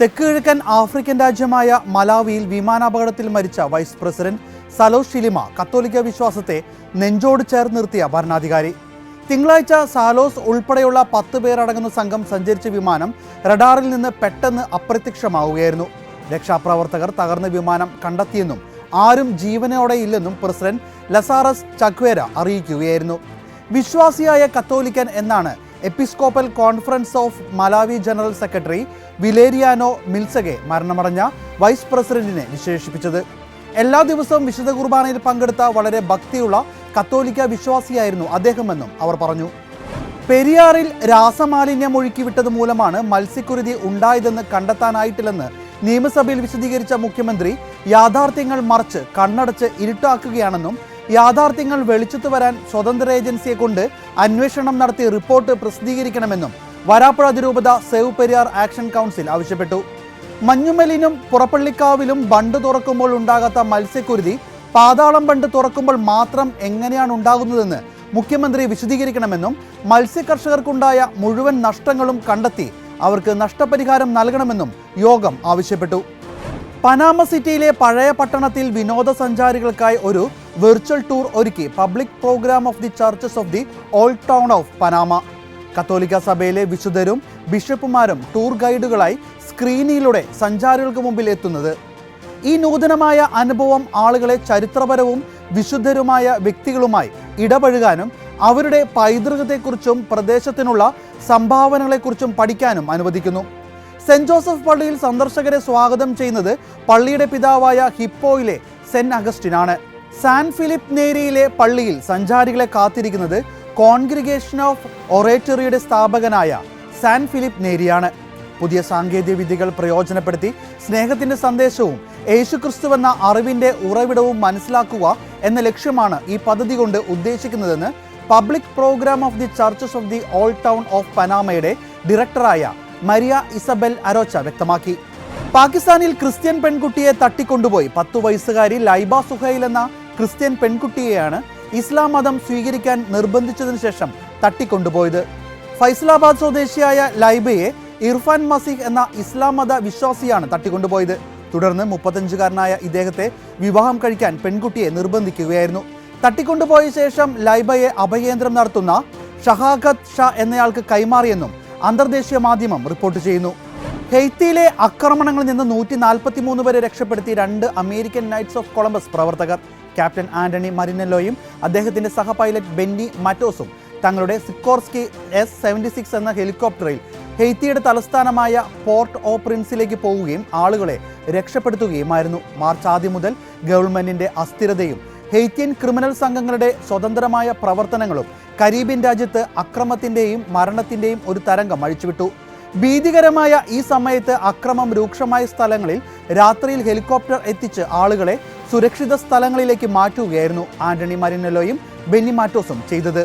തെക്ക് കിഴക്കൻ ആഫ്രിക്കൻ രാജ്യമായ മലാവിയിൽ വിമാനാപകടത്തിൽ മരിച്ച വൈസ് പ്രസിഡന്റ് സലോ ഷിലിമ കത്തോലിക്ക വിശ്വാസത്തെ നെഞ്ചോട് ചേർന്ന് നിർത്തിയ ഭരണാധികാരി. തിങ്കളാഴ്ച സാലോസ് ഉൾപ്പെടെയുള്ള പത്ത് പേരടങ്ങുന്ന സംഘം സഞ്ചരിച്ച വിമാനം റഡാറിൽ നിന്ന് പെട്ടെന്ന് അപ്രത്യക്ഷമാവുകയായിരുന്നു. രക്ഷാപ്രവർത്തകർ തകർന്ന വിമാനം കണ്ടെത്തിയെന്നും ആരും ജീവനോടെ ഇല്ലെന്നും പ്രസിഡന്റ് ലസാറസ് ചക്വേര അറിയിക്കുകയായിരുന്നു. വിശ്വാസിയായ കത്തോലിക്കൻ എന്നാണ് episcopal conference of Malawi general secretary Valeriano മിൽസഗെ മരണമടഞ്ഞ വൈസ് പ്രസിഡന്റിനെ വിശേഷിപ്പിച്ചത്. എല്ലാ ദിവസവും വിശുദ്ധ കുർബാനയിൽ പങ്കെടുത്ത വളരെ ഭക്തിയുള്ള കത്തോലിക്ക വിശ്വാസിയായിരുന്നു അദ്ദേഹമെന്നും അവർ പറഞ്ഞു. പെരിയാറിൽ രാസമാലിന്യം ഒഴുക്കിവിട്ടത് മൂലമാണ് മത്സ്യക്കുരുതി ഉണ്ടായതെന്ന് കണ്ടെത്താനായിട്ടില്ലെന്ന് നിയമസഭയിൽ വിശദീകരിച്ച മുഖ്യമന്ത്രി യാഥാർത്ഥ്യങ്ങൾ മറിച്ച് കണ്ണടച്ച് ഇരുട്ടാക്കുകയാണെന്നും യാഥാർത്ഥ്യങ്ങൾ വെളിച്ചത്തു വരാൻ സ്വതന്ത്ര ഏജൻസിയെ കൊണ്ട് അന്വേഷണം നടത്തി റിപ്പോർട്ട് പ്രസിദ്ധീകരിക്കണമെന്നും വരാപ്പുഴ അതിരൂപത സേവ് പെരിയാർ ആക്ഷൻ കൗൺസിൽ ആവശ്യപ്പെട്ടു. മഞ്ഞുമലിനും പുറപ്പള്ളിക്കാവിലും ബണ്ട് തുറക്കുമ്പോൾ ഉണ്ടാകാത്ത മത്സ്യക്കുരുതി പാതാളം ബണ്ട് തുറക്കുമ്പോൾ മാത്രം എങ്ങനെയാണ് ഉണ്ടാകുന്നതെന്ന് മുഖ്യമന്ത്രി വിശദീകരിക്കണമെന്നും മത്സ്യകർഷകർക്കുണ്ടായ മുഴുവൻ നഷ്ടങ്ങളും കണ്ടെത്തി അവർക്ക് നഷ്ടപരിഹാരം നൽകണമെന്നും യോഗം ആവശ്യപ്പെട്ടു. പനാമ സിറ്റിയിലെ പഴയ പട്ടണത്തിൽ വിനോദസഞ്ചാരികൾക്കായി ഒരു വെർച്വൽ ടൂർ ഒരുക്കി public programme of the churches of the old town of Panama. കത്തോലിക്ക സഭയിലെ വിശുദ്ധരും ബിഷപ്പുമാരും ടൂർ ഗൈഡുകളായി സ്ക്രീനിലൂടെ സഞ്ചാരികൾക്ക് മുമ്പിൽ എത്തുന്നത്. ഈ നൂതനമായ അനുഭവം ആളുകളെ ചരിത്രപരവും വിശുദ്ധരുമായ വ്യക്തികളുമായി ഇടപഴകാനും അവരുടെ പൈതൃകത്തെക്കുറിച്ചും പ്രദേശത്തിനുള്ള സംഭാവനകളെക്കുറിച്ചും പഠിക്കാനും അനുവദിക്കുന്നു. സെന്റ് ജോസഫ് പള്ളിയിൽ സന്ദർശകരെ സ്വാഗതം ചെയ്യുന്നത് പള്ളിയുടെ പിതാവായ ഹിപ്പോയിലെ സെന്റ് അഗസ്റ്റിനാണ്. സാൻ ഫിലിപ്പ് നേരിയിലെ പള്ളിയിൽ സഞ്ചാരികളെ കാത്തിരിക്കുന്നത് കോൺഗ്രിഗേഷൻ ഓഫ് ഒറേറ്ററിയുടെ സ്ഥാപകനായ സാൻ ഫിലിപ്പ് നേരിയാണ്. പുതിയ സാങ്കേതിക വിദ്യകൾ പ്രയോജനപ്പെടുത്തി സ്നേഹത്തിന്റെ സന്ദേശവും യേശുക്രിസ്തുവെന്ന അറിവിന്റെ ഉറവിടവും മനസ്സിലാക്കുക എന്ന ലക്ഷ്യമാണ് ഈ പദ്ധതി കൊണ്ട് ഉദ്ദേശിക്കുന്നതെന്ന് public programme of the churches of the old town of പനാമയുടെ ഡയറക്ടറായ മരിയ ഇസബൽ അരോച്ച വ്യക്തമാക്കി. പാകിസ്ഥാനിൽ ക്രിസ്ത്യൻ പെൺകുട്ടിയെ തട്ടിക്കൊണ്ടുപോയി. പത്തു വയസ്സുകാരി ലൈബ സുഹൈൽ എന്ന ക്രിസ്ത്യൻ പെൺകുട്ടിയെയാണ് ഇസ്ലാം മതം സ്വീകരിക്കാൻ നിർബന്ധിച്ചതിനു ശേഷം തട്ടിക്കൊണ്ടുപോയത്. ഫൈസലാബാദ് സ്വദേശിയായ ലൈബയെ ഇർഫാൻ മസീഹ് എന്ന ഇസ്ലാം മത വിശ്വാസിയാണ് തട്ടിക്കൊണ്ടുപോയത്. തുടർന്ന് മുപ്പത്തഞ്ചുകാരനായ ഇദ്ദേഹത്തെ വിവാഹം കഴിക്കാൻ പെൺകുട്ടിയെ നിർബന്ധിക്കുകയായിരുന്നു. തട്ടിക്കൊണ്ടുപോയ ശേഷം ലൈബയെ അഭയകേന്ദ്രം നടത്തുന്ന ഷഹാഖത്ത് ഷാ എന്നയാൾക്ക് കൈമാറിയെന്നും അന്തർദേശീയ മാധ്യമം റിപ്പോർട്ട് ചെയ്യുന്നു. ഹെയ്ത്തിയിലെ ആക്രമണങ്ങളിൽ നിന്ന് നൂറ്റി നാൽപ്പത്തി മൂന്ന് പേരെ രക്ഷപ്പെടുത്തി രണ്ട് അമേരിക്കൻ നൈറ്റ്സ് ഓഫ് കൊളംബസ് പ്രവർത്തകർ. ക്യാപ്റ്റൻ ആന്റണി മരിനെല്ലോയും അദ്ദേഹത്തിന്റെ സഹ പൈലറ്റ് ബെന്നി മാറ്റോസും തങ്ങളുടെ സിക്കോർസ്കി എസ് സെവന്റി സിക്സ് എന്ന ഹെലികോപ്റ്ററിൽ ഹെയ്ത്തിയുടെ തലസ്ഥാനമായ പോർട്ട് ഓ പ്രിൻസിലേക്ക് പോവുകയും ആളുകളെ രക്ഷപ്പെടുത്തുകയുമായിരുന്നു. മാർച്ച് ആദ്യം മുതൽ ഗവൺമെന്റിന്റെ അസ്ഥിരതയും ഹെയ്ത്യൻ ക്രിമിനൽ സംഘങ്ങളുടെ സ്വതന്ത്രമായ പ്രവർത്തനങ്ങളും കരീബിയൻ രാജ്യത്ത് അക്രമത്തിന്റെയും മരണത്തിന്റെയും ഒരു തരംഗം അഴിച്ചുവിട്ടു. ഭീതികരമായ ഈ സമയത്ത് അക്രമം രൂക്ഷമായ സ്ഥലങ്ങളിൽ രാത്രിയിൽ ഹെലികോപ്റ്റർ എത്തിച്ച് ആളുകളെ സുരക്ഷിത സ്ഥലങ്ങളിലേക്ക് മാറ്റുകയായിരുന്നു ആന്റണി മരിനലോയും ബെന്നി മാറ്റോസും ചെയ്തത്.